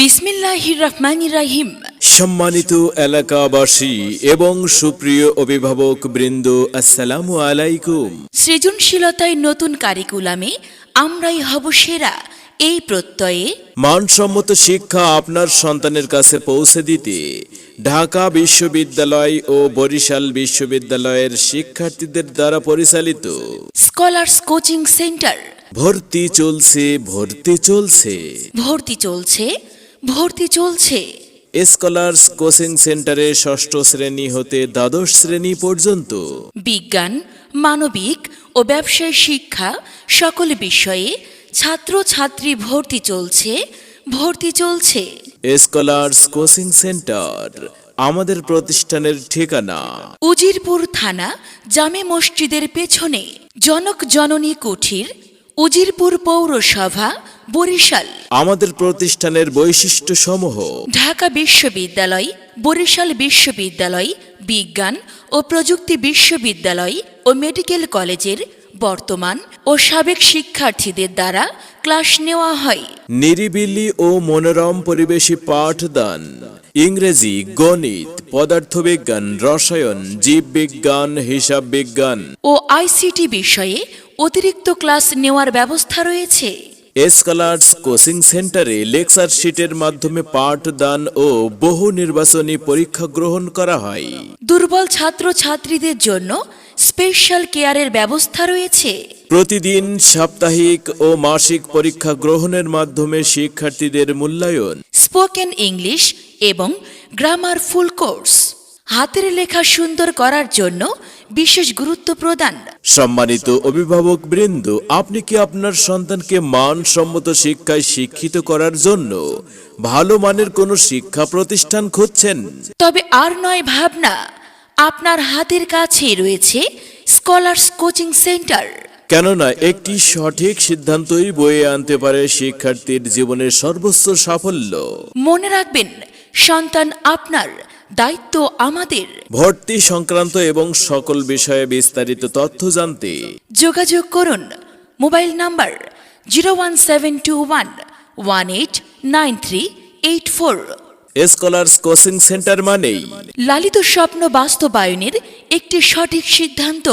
বিসমিল্লাহির রহমানির রাহিম। সম্মানিত এলাকাবাসী এবং সুপ্রিয় অভিভাবক বৃন্দ আসসালামু আলাইকুম। সৃজনশীলতায় নতুন কারিকুলামে আমরাই হব সেরা। এই প্রত্যয়ে মানসম্মত শিক্ষা আপনার সন্তানের কাছে পৌঁছে দিতে ঢাকা বিশ্ববিদ্যালয় ও বরিশাল বিশ্ববিদ্যালয়ের শিক্ষার্থীদের দ্বারা পরিচালিত স্কলার্স কোচিং সেন্টার। ভর্তি চলছে ভর্তি চলছে। ভর্তি চলছে ভর্তি চলছে। স্কলার্স কোচিং সেন্টারে ষষ্ঠ শ্রেণি হতে দ্বাদশ শ্রেণি পর্যন্ত। বিজ্ঞান মানবিক ও ব্যবসায় শিক্ষা সকল বিষয়ে ছাত্র ছাত্রী ভর্তি চলছে ভর্তি চলছে। স্কলার্স কোচিং সেন্টার আমাদের প্রতিষ্ঠানের ঠিকানা। উজিরপুর থানা জামে মসজিদের পেছনে। জনক জননী কুঠির উজিরপুর পৌরসভা বরিশাল। আমাদের প্রতিষ্ঠানের বৈশিষ্ট্য সমূহ ঢাকা বিশ্ববিদ্যালয় বরিশাল বিশ্ববিদ্যালয় বিজ্ঞান ও প্রযুক্তি বিশ্ববিদ্যালয় ও মেডিকেল কলেজের বর্তমান ও সাবেক শিক্ষার্থীদের দ্বারা ক্লাস নেওয়া হয়। নিরিবিলি ও মনোরম পরিবেশে পাঠদান ইংরেজি গণিত পদার্থবিজ্ঞান রসায়ন জীববিজ্ঞান হিসাব বিজ্ঞান ও আইসিটি বিষয়ে অতিরিক্ত ক্লাস নেওয়ার ব্যবস্থা রয়েছে। স্কলার্স কোচিং সেন্টারে লেকচার শিটের মাধ্যমে পাঠদান ও বহু নির্বাচনী পরীক্ষা গ্রহণ করা হয়। দুর্বল ছাত্র ছাত্রীদের জন্য স্পেশাল কেয়ারের ব্যবস্থা রয়েছে। প্রতিদিন সাপ্তাহিক ও মাসিক পরীক্ষা গ্রহণের মাধ্যমে শিক্ষার্থীদের মূল্যায়ন। স্পোকেন ইংলিশ এবং গ্রামার ফুল কোর্স। হাতের লেখা সুন্দর করার জন্য বিশেষ গুরুত্ব প্রদান। সম্মানিত অভিভাবক বৃন্দ আপনি কি আপনার সন্তানকে মানসম্মত শিক্ষায় শিক্ষিত করার জন্য ভালো মানের কোনো শিক্ষা প্রতিষ্ঠান খুঁজছেন? তবে আর নয় ভাবনা আপনার হাতের কাছেই রয়েছে স্কলার্স কোচিং সেন্টার। কেননা একটি সঠিক সিদ্ধান্তই বয়ে আনতে পারে শিক্ষার্থীর জীবনের সর্বোচ্চ সাফল্য। মনে রাখবেন সন্তান আপনার দায়িত্ব আমাদের। ভর্তি সংক্রান্ত এবং সকল বিষয়ে বিস্তারিত তথ্য জানতে যোগাযোগ করুন। Mobile number zero one seven two one one eight nine three eight four. Scholars coaching centre মানেই লালিত স্বপ্ন বাস্তবায়নের একটি সঠিক সিদ্ধান্ত।